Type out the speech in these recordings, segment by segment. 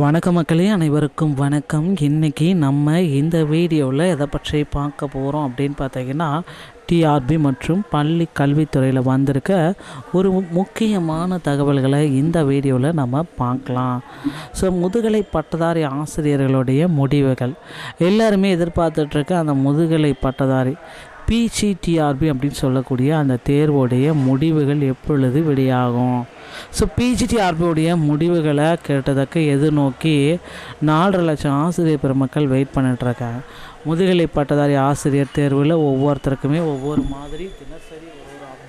வணக்க மக்களே அனைவருக்கும் வணக்கம். இன்றைக்கி நம்ம இந்த வீடியோவில் எதை பற்றி பார்க்க போகிறோம் அப்படின்னு பார்த்தீங்கன்னா டிஆர்பி மற்றும் பள்ளி கல்வித்துறையில் வந்திருக்க ஒரு முக்கியமான தகவல்களை இந்த வீடியோவில் நம்ம பார்க்கலாம். ஸோ முதுகலை பட்டதாரி ஆசிரியர்களுடைய முடிவுகள். எல்லாருமே எதிர்பார்த்துட்ருக்க அந்த முதுகலை பட்டதாரி. பிஜிடிஆர்பி அப்படின்னு சொல்லக்கூடிய அந்த தேர்வுடைய முடிவுகள் எப்பொழுது வெளியாகும்? ஸோ பிஜிடிஆர்பியுடைய முடிவுகளை கேட்டதற்கு எதிர்நோக்கி நாலரை லட்சம் ஆசிரியர் பெருமக்கள் வெயிட் பண்ணிட்டுருக்காங்க முதுகலை பட்டதாரி ஆசிரியர் தேர்வில் ஒவ்வொருத்தருக்குமே ஒவ்வொரு மாதிரி தினசரி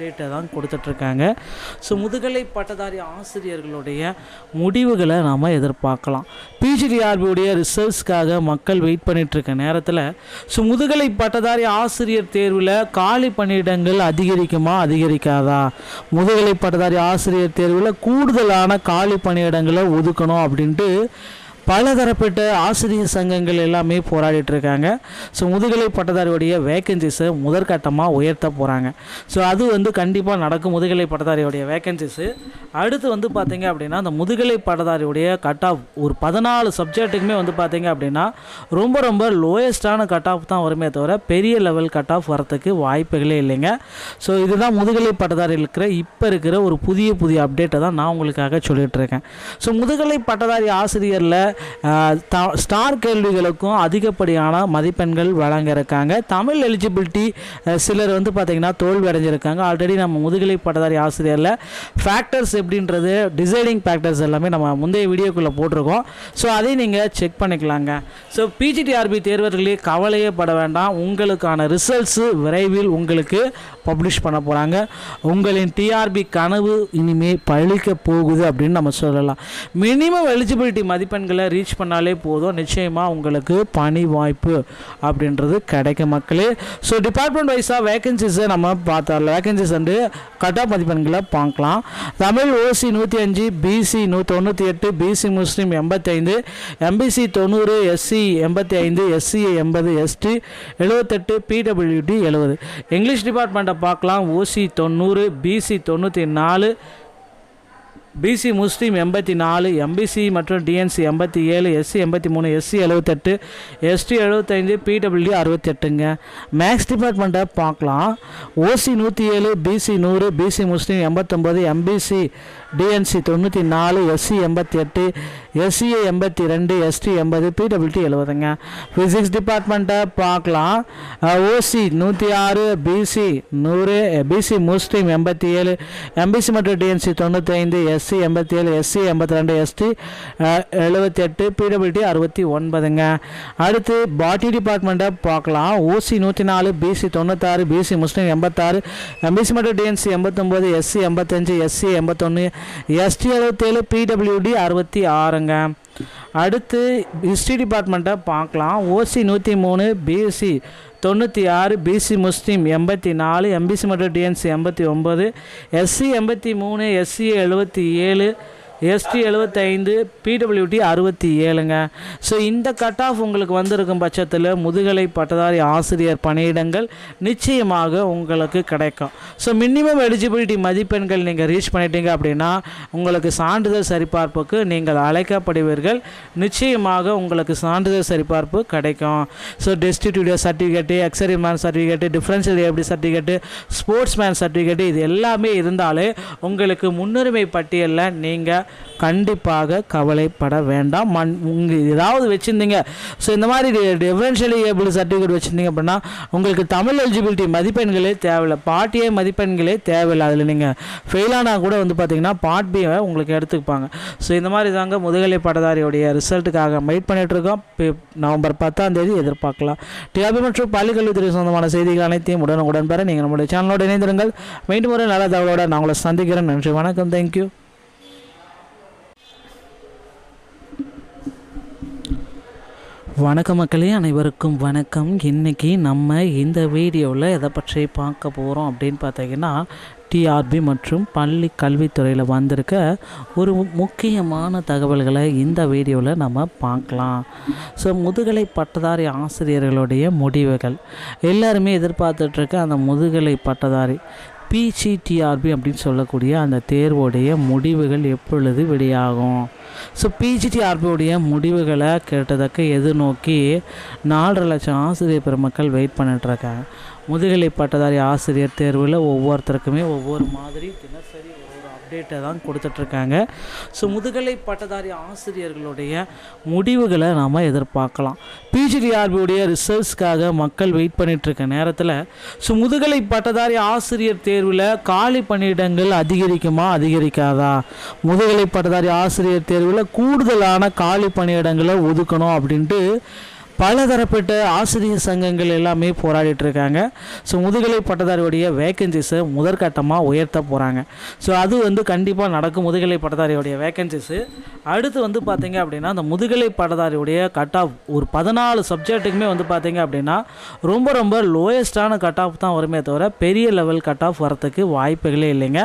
அப்டேட்டை தான் கொடுத்துட்ருக்காங்க. ஸோ முதுகலை பட்டதாரி ஆசிரியர்களுடைய முடிவுகளை நாம் எதிர்பார்க்கலாம். பிஜிடிஆர்பியுடைய ரிசல்ட்ஸ்க்காக மக்கள் வெயிட் பண்ணிகிட்ருக்க நேரத்தில் ஸோ முதுகலை பட்டதாரி ஆசிரியர் தேர்வில் காலி பணியிடங்கள் அதிகரிக்குமா அதிகரிக்காதா? முதுகலை பட்டதாரி ஆசிரியர் தேர்வில் கூடுதலான காலி பணியிடங்களை ஒதுக்கணும் அப்படின்ட்டு பலதரப்பட்ட ஆசிரியர் சங்கங்கள் எல்லாமே போராடிட்டு இருக்காங்க ஸோ முதுகலை பட்டதாரியுடைய வேக்கன்சிஸை முதற்கட்டமாக உயர்த்த போகிறாங்க ஸோ அது வந்து கண்டிப்பாக நடக்கும். முதுகலை பட்டதாரியுடைய வேக்கன்சிஸு அடுத்து வந்து பார்த்திங்க அப்படின்னா அந்த முதுகலை பட்டதாரியுடைய கட் ஆஃப் ஒரு பதினாலு சப்ஜெக்ட்டுக்குமே வந்து பார்த்திங்க அப்படின்னா ரொம்ப ரொம்ப லோயஸ்டான கட் ஆஃப் தான் வருமே தவிர பெரிய லெவல் கட் ஆஃப் வரத்துக்கு வாய்ப்புகளே இல்லைங்க. ஸோ இதுதான் முதுகலை பட்டதாரி இருக்கிற இப்போ இருக்கிற ஒரு புதிய புதிய அப்டேட்டை தான் நான் உங்களுக்காக சொல்லிகிட்ருக்கேன் இருக்கேன் ஸோ முதுகலை பட்டதாரி ஆசிரியரில் ஸ்டார் கேள்விகளுக்கும் அதிகப்படியான மதிப்பெண்கள் வழங்க இருக்காங்க தமிழ் எலிஜிபிலிட்டி சிலர் வந்து பார்த்திங்கன்னா தோல்வி அடைஞ்சிருக்காங்க ஆல்ரெடி நம்ம முதுகலை பட்டதாரி ஆசிரியரில் ஃபேக்டர்ஸ் எப்படின்றது டிசைடிங் ஃபேக்டர்ஸ் எல்லாமே நம்ம முந்தைய வீடியோக்குள்ளே போட்டிருக்கோம். ஸோ அதையும் நீங்கள் செக் பண்ணிக்கலாங்க. ஸோ பிஜிடிஆர்பி தேர்வர்களே கவலையே பட வேண்டாம். உங்களுக்கான ரிசல்ட்ஸு விரைவில் உங்களுக்கு பப்ளிஷ் பண்ண போகிறாங்க உங்களின் டிஆர்பி கனவு இனிமேல் பழிக்க போகுது அப்படின்னு நம்ம சொல்லலாம். மினிமம் எலிஜிபிலிட்டி மதிப்பெண்களை ரீச் பண்ணாலே போதும். நிச்சயமாக உங்களுக்கு பணி வாய்ப்பு அப்படின்றது கிடைக்கும் மக்களே. ஸோ டிபார்ட்மெண்ட் வைஸாக வேகன்சிஸை நம்ம பார்த்தால வேகன்சிஸ் வந்து கட்டா மதிப்பெண்களை பார்க்கலாம். தமிழ் ஓசி நூற்றி அஞ்சு பிசி நூ தொண்ணூற்றி எட்டு பிசி முஸ்லீம் எண்பத்தைந்து எம்பிசி தொண்ணூறு எஸ்சி எண்பத்தி ஐந்து எஸ்சி எண்பது எஸ்டி எழுபத்தெட்டு பிடபிள்யூடி எழுபது இங்கிலீஷ் டிபார்ட்மெண்ட்டை பார்க்கலாம். ஓசி தொண்ணூறு பிசி தொண்ணூற்றி நாலு பிசி முஸ்லீம் எண்பத்தி நாலு எம்பிசி மற்றும் டிஎன்சி எண்பத்தி ஏழு எஸ்சி எண்பத்தி மூணு எஸ்சி எழுபத்தெட்டு எஸ்டி எழுபத்தஞ்சு பிடபிள்யூ அறுபத்தெட்டுங்க மேக்ஸ் டிபார்ட்மெண்ட்டை பார்க்கலாம். ஓசி நூற்றி ஏழு பிசி நூறு பிசி முஸ்லீம் எண்பத்தொம்போது எம்பிசி டிஎன்சி தொண்ணூற்றி நாலு எஸ்சி எண்பத்தி எட்டு எஸ்சிஏ எண்பத்தி ரெண்டு எஸ்டி எண்பது பிடபிள்டி எழுபதுங்க ஃபிசிக்ஸ் டிபார்ட்மெண்ட்டை பார்க்கலாம். ஓசி நூற்றி ஆறு பிசி நூறு பிசி முஸ்லீம் எண்பத்தி ஏழு எம்பிசி மற்றும் டிஎன்சி தொண்ணூற்றி ஐந்து எஸ்சி எண்பத்தி ஏழு எஸ்சி எண்பத்தி ரெண்டு எஸ்டி எழுபத்தி எட்டு பிடபிள்டி அறுபத்தி ஒன்பதுங்க. அடுத்து பாட்டி டிபார்ட்மெண்ட்டை பார்க்கலாம். ஓசி நூற்றி நாலு பிசி தொண்ணூத்தாறு பிசி முஸ்லீம் எண்பத்தாறு எம்பிசி மற்றும் டிஎன்சி எண்பத்தொம்போது எஸ்சி எண்பத்தஞ்சு எஸ்சி எண்பத்தொன்று எஸ்டி எழுபத்தேழு பிடபிள்யூடி அறுபத்தி ஆறுங்க. அடுத்து ஹிஸ்ட்ரி டிபார்ட்மெண்ட்டை பார்க்கலாம். ஓசி நூற்றி மூணு பிஎஸ்சி தொண்ணூற்றி ஆறு பிசி முஸ்லீம் எண்பத்தி நாலு எம்பிசி மற்றும் டிஎன்சி எண்பத்தி ஒம்பது எஸ்சி எண்பத்தி மூணு எஸ்சி எழுபத்தி ஏழு எஸ்டி எழுபத்தைந்து பிடபிள்யூடி அறுபத்தி ஏழுங்க. ஸோ இந்த கட் ஆஃப் உங்களுக்கு வந்திருக்கும் பட்சத்தில் முதுகலை பட்டதாரி ஆசிரியர் பணியிடங்கள் நிச்சயமாக உங்களுக்கு கிடைக்கும். ஸோ மினிமம் எலிஜிபிலிட்டி மதிப்பெண்கள் நீங்கள் ரீச் பண்ணிட்டீங்க அப்படின்னா உங்களுக்கு சான்றிதழ் சரிபார்ப்புக்கு நீங்கள் அழைக்கப்படுவீர்கள். நிச்சயமாக உங்களுக்கு சான்றிதழ் சரிபார்ப்பு கிடைக்கும். So destitute widow certificate ex-serviceman certificate differently abled certificate sportsman certificate இது எல்லாமே இருந்தாலே உங்களுக்கு முன்னுரிமை பட்டியலில் நீங்கள் கண்டிப்பாக கவலைப்பட வேண்டாம். மண் உங்கள் ஏதாவது வச்சுருந்தீங்க. ஸோ இந்த மாதிரி டிஃபரன்ஷியலி ஏபிள் சர்டிஃபிகேட் வச்சுருந்தீங்க அப்படின்னா உங்களுக்கு தமிழ் எலிஜிபிலிட்டி மதிப்பெண்களே தேவையில்லை. பாட்டியே மதிப்பெண்களே தேவையில்லை. அதில் நீங்கள் ஃபெயிலானா கூட வந்து பார்த்தீங்கன்னா பார்ட் உங்களுக்கு எடுத்துக்குப்பாங்க ஸோ இந்த மாதிரி தாங்க முதுகலை பட்டதாரியுடைய ரிசல்ட்டுக்காக வெயிட் பண்ணிகிட்ருக்கோம் இருக்கோம். நவம்பர் பத்தாம் தேதி எதிர்பார்க்கலாம். டிஆபி மற்றும் பள்ளிக்கல்வித்துறை சொந்தமான செய்திகள் அனைத்தையும் உடனுக்குடன் பெற நீங்கள் நம்முடைய சேனலோடு இணைந்திருங்கள். மீண்டும் ஒரு நல்ல தகவலோடு நான் உங்களை சந்திக்கிறேன். நன்றி வணக்கம். தேங்க்யூ வணக்க மக்களே அனைவருக்கும் வணக்கம். இன்றைக்கி நம்ம இந்த வீடியோவில் எதை பற்றி பார்க்க போகிறோம் அப்படின்னு பார்த்தீங்கன்னா டிஆர்பி மற்றும் பள்ளி கல்வித்துறையில் வந்திருக்க ஒரு முக்கியமான தகவல்களை இந்த வீடியோவில் நம்ம பார்க்கலாம். ஸோ முதுகலை பட்டதாரி ஆசிரியர்களுடைய முடிவுகள். எல்லாருமே எதிர்பார்த்துட்ருக்க அந்த முதுகலை பட்டதாரி. பிஜிடிஆர்பி அப்படின்னு சொல்லக்கூடிய அந்த தேர்வுடைய முடிவுகள் எப்பொழுது வெளியாகும்? ஸோ பிஜிடிஆர்பியுடைய முடிவுகளை கேட்டதற்கு எதிர்நோக்கி நாலரை லட்சம் ஆசிரியர் பெருமக்கள் வெயிட் பண்ணிட்டுருக்காங்க முதுகலை பட்டதாரி ஆசிரியர் தேர்வில் ஒவ்வொருத்தருக்குமே ஒவ்வொரு மாதிரி தினசரி அப்டேட்டை தான் கொடுத்துட்ருக்காங்க. ஸோ முதுகலை பட்டதாரி ஆசிரியர்களுடைய முடிவுகளை நாம் எதிர்பார்க்கலாம். பிஜிடிஆர்பியுடைய ரிசல்ட்ஸ்க்காக மக்கள் வெயிட் பண்ணிகிட்ருக்க நேரத்தில் ஸோ முதுகலை பட்டதாரி ஆசிரியர் தேர்வில் காலி பணியிடங்கள் அதிகரிக்குமா அதிகரிக்காதா? முதுகலை பட்டதாரி ஆசிரியர் தேர்வில் கூடுதலான காலி பணியிடங்களை ஒதுக்கணும் அப்படின்ட்டு பலதரப்பட்ட ஆசிரியர் சங்கங்கள் எல்லாமே போராடிட்டு இருக்காங்க ஸோ முதுகலை பட்டதாரியுடைய வேக்கன்சிஸை முதற்கட்டமாக உயர்த்த போகிறாங்க ஸோ அது வந்து கண்டிப்பாக நடக்கும். முதுகலை பட்டதாரியுடைய வேக்கன்சிஸு அடுத்து வந்து பார்த்தீங்க அப்படின்னா அந்த முதுகலை பட்டதாரியுடைய கட் ஆஃப் ஒரு பதினாலு சப்ஜெக்ட்டுக்குமே வந்து பார்த்திங்க அப்படின்னா ரொம்ப ரொம்ப லோயஸ்டான கட் ஆஃப் தான் வருமே தவிர பெரிய லெவல் கட் ஆஃப் வரத்துக்கு வாய்ப்புகளே இல்லைங்க.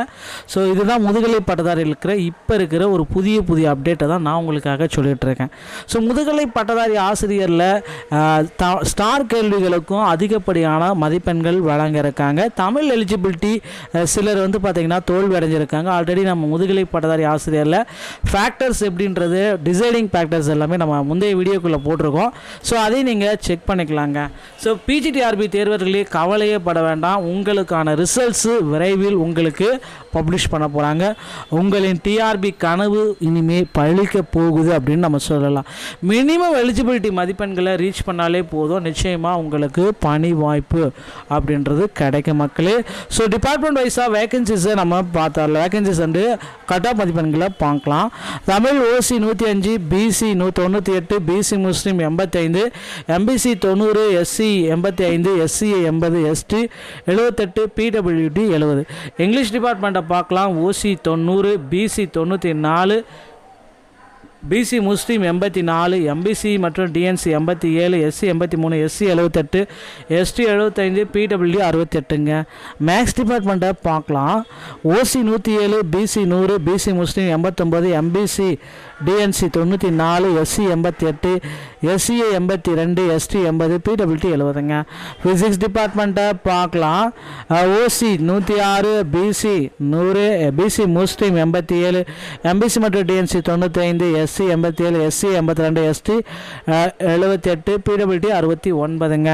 ஸோ இதுதான் முதுகலை பட்டதாரி இருக்கிற இப்போ இருக்கிற ஒரு புதிய புதிய அப்டேட்டை தான் நான் உங்களுக்காக சொல்லிகிட்ருக்கேன் இருக்கேன் ஸோ முதுகலை பட்டதாரி ஆசிரியரில் ஸ்டார் கேள்விகளுக்கும் அதிகப்படியான மதிப்பெண்கள் வழங்கியிருக்காங்க. தமிழ் எலிஜிபிலிட்டி சிலர் வந்து பார்த்திங்கன்னா தோல்வி அடைஞ்சிருக்காங்க ஆல்ரெடி நம்ம முதுகலை பட்டதாரி ஆசிரியரில் ஃபேக்டர்ஸ் எப்படின்றது டிசைடிங் ஃபேக்டர்ஸ் எல்லாமே நம்ம முந்தைய வீடியோக்குள்ளே போட்டிருக்கோம். ஸோ அதையும் நீங்கள் செக் பண்ணிக்கலாங்க. ஸோ பிஜிடிஆர்பி தேர்வர்களே கவலையே பட வேண்டாம். உங்களுக்கான ரிசல்ட்ஸு விரைவில் உங்களுக்கு பப்ளிஷ் பண்ண போகிறாங்க உங்களின் டிஆர்பி கனவு இனிமேல் பழிக்க போகுது அப்படின்னு நம்ம சொல்லலாம். மினிமம் எலிஜிபிலிட்டி மதிப்பெண்களை ரீச் பண்ணாலே போதும். நிச்சயமாக உங்களுக்கு பணி வாய்ப்பு அப்படின்றது கிடைக்கும் மக்களே. ஸோ டிபார்ட்மெண்ட் வைஸாக வேகன்சிஸை நம்ம பார்த்தோம் வேகன்சிஸ் வந்து கட் ஆஃப் மதிப்பெண்களை பார்க்கலாம். தமிழ் ஓசி நூற்றி அஞ்சு பிசி நூ தொண்ணூற்றி எட்டு பிசி முஸ்லீம் எண்பத்தைந்து எம்பிசி தொண்ணூறு எஸ்சி எண்பத்தி ஐந்து எஸ்சி எண்பது எஸ்டி எழுபத்தெட்டு பிடபிள்யூடி எழுபது இங்கிலீஷ் டிபார்ட்மெண்ட்டை பார்க்கலாம். ஓசி தொண்ணூறு பிசி தொண்ணூற்றி நாலு பிசி முஸ்லீம் எண்பத்தி நாலு எம்பிசி மற்றும் டிஎன்சி எண்பத்தி ஏழு எஸ்சி எண்பத்தி மூணு எஸ்சி எழுபத்தெட்டு எஸ்டி எழுபத்தஞ்சு பிடபிள்யூ அறுபத்தெட்டுங்க மேக்ஸ் டிபார்ட்மெண்ட்டை பார்க்கலாம். ஓசி நூற்றி ஏழு பிசி நூறு பிசி முஸ்லீம் எண்பத்தொம்போது எம்பிசி டிஎன்சி தொண்ணூற்றி நாலு எஸ்சி எண்பத்தி எட்டு எஸ்சிஏ எண்பத்தி ரெண்டு எஸ்டி எண்பது பிடபிள்யூடி எழுபதுங்க ஃபிசிக்ஸ் டிபார்ட்மெண்ட்டை பார்க்கலாம். ஓசி நூற்றி ஆறு பிசி நூறு பிசி முஸ்லீம் எண்பத்தி ஏழு எம்பிசி மற்றும் டிஎன்சி தொண்ணூற்றி ஐந்து எஸ்சி எண்பத்தி ஏழு எஸ்சி எண்பத்தி ரெண்டு எஸ்டி எழுபத்தி எட்டு பிடபிள்யூடி அறுபத்தி ஒன்பதுங்க.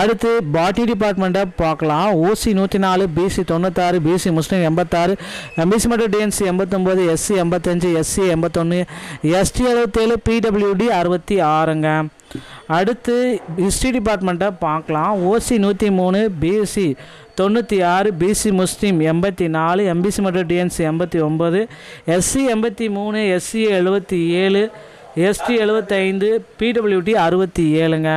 அடுத்து பாட்டி டிபார்ட்மெண்ட்டை பார்க்கலாம். ஓசி நூற்றி நாலு பிசி தொண்ணூத்தாறு பிசி முஸ்லீம் எண்பத்தாறு எம்பிசி மற்றும் டிஎன்சி எண்பத்தொம்போது எஸ்சி எண்பத்தஞ்சு எஸ்சி எண்பத்தொன்று எஸ்டி எழுபத்தேழு பிடபிள்யூடி அறுபத்தி ஆறுங்க. அடுத்து ஹிஸ்ட்ரி டிபார்ட்மெண்ட்டை பார்க்கலாம். ஓசி நூற்றி மூணு பிஎஸ்சி தொண்ணூற்றி ஆறு பிசி முஸ்லீம் எண்பத்தி நாலு எம்பிசி மற்றும் டிஎன்சி எண்பத்தி ஒம்பது எஸ்சி எண்பத்தி மூணு எஸ்சி எழுபத்தி ஏழு எஸ்டி எழுபத்தைந்து பிடபிள்யூடி அறுபத்தி ஏழுங்க.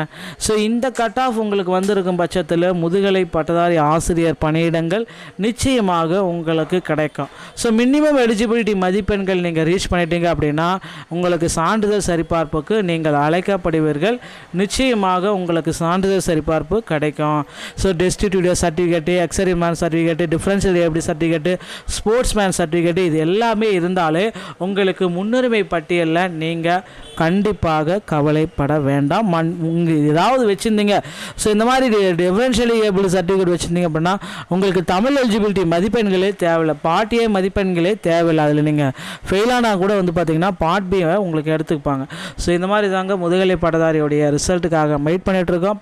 ஸோ இந்த கட் ஆஃப் உங்களுக்கு வந்திருக்கும் பட்சத்தில் முதுகலை பட்டதாரி ஆசிரியர் பணியிடங்கள் நிச்சயமாக உங்களுக்கு கிடைக்கும். ஸோ மினிமம் எலிஜிபிலிட்டி மதிப்பெண்கள் நீங்கள் ரீச் பண்ணிட்டீங்க அப்படின்னா உங்களுக்கு சான்றிதழ் சரிபார்ப்புக்கு நீங்கள் அழைக்கப்படுவீர்கள். நிச்சயமாக உங்களுக்கு சான்றிதழ் சரிபார்ப்பு கிடைக்கும். So destitute widow certificate ex-serviceman certificate differently எப்படி சர்டிஃபிகேட்டு ஸ்போர்ட்ஸ் மேன் சர்டிஃபிகேட்டு இது எல்லாமே இருந்தாலே உங்களுக்கு முன்னுரிமை பட்டியலில் நீங்கள் கண்டிப்பாக கவலைப்பட வேண்டாம். மண் உங்கள் ஏதாவது வச்சுருந்தீங்க. ஸோ இந்த மாதிரி டிஃபரன்ஷியல் ஏபிள் சர்டிஃபிகேட் வச்சுருந்தீங்க அப்படின்னா உங்களுக்கு தமிழ் எலிஜிபிலிட்டி மதிப்பெண்களே தேவையில்லை. பாட்டியே மதிப்பெண்களே தேவையில்லை. அதில் நீங்கள் ஃபெயிலானால் கூட வந்து பார்த்தீங்கன்னா பார்ட் உங்களுக்கு எடுத்துப்பாங்க. ஸோ இந்த மாதிரி தாங்க முதுகலை பட்டதாரியுடைய ரிசல்ட்டுக்காக வெயிட் பண்ணிகிட்ருக்கோம்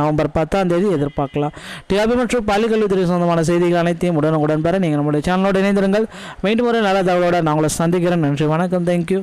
நவம்பர் பத்தாம் தேதி எதிர்பார்க்கலாம். டிஆபி மற்றும் பள்ளிக்கல்வித்துறை சொந்தமான செய்திகள் அனைத்தையும் உடனுக்குடன் பெற நீங்கள் நம்மளுடைய சேனலோடு இணைந்திருங்கள். மீண்டும் ஒரு நல்ல தகவலோடு நான் உங்களை சந்திக்கிறேன். நன்றி வணக்கம். தேங்க்யூ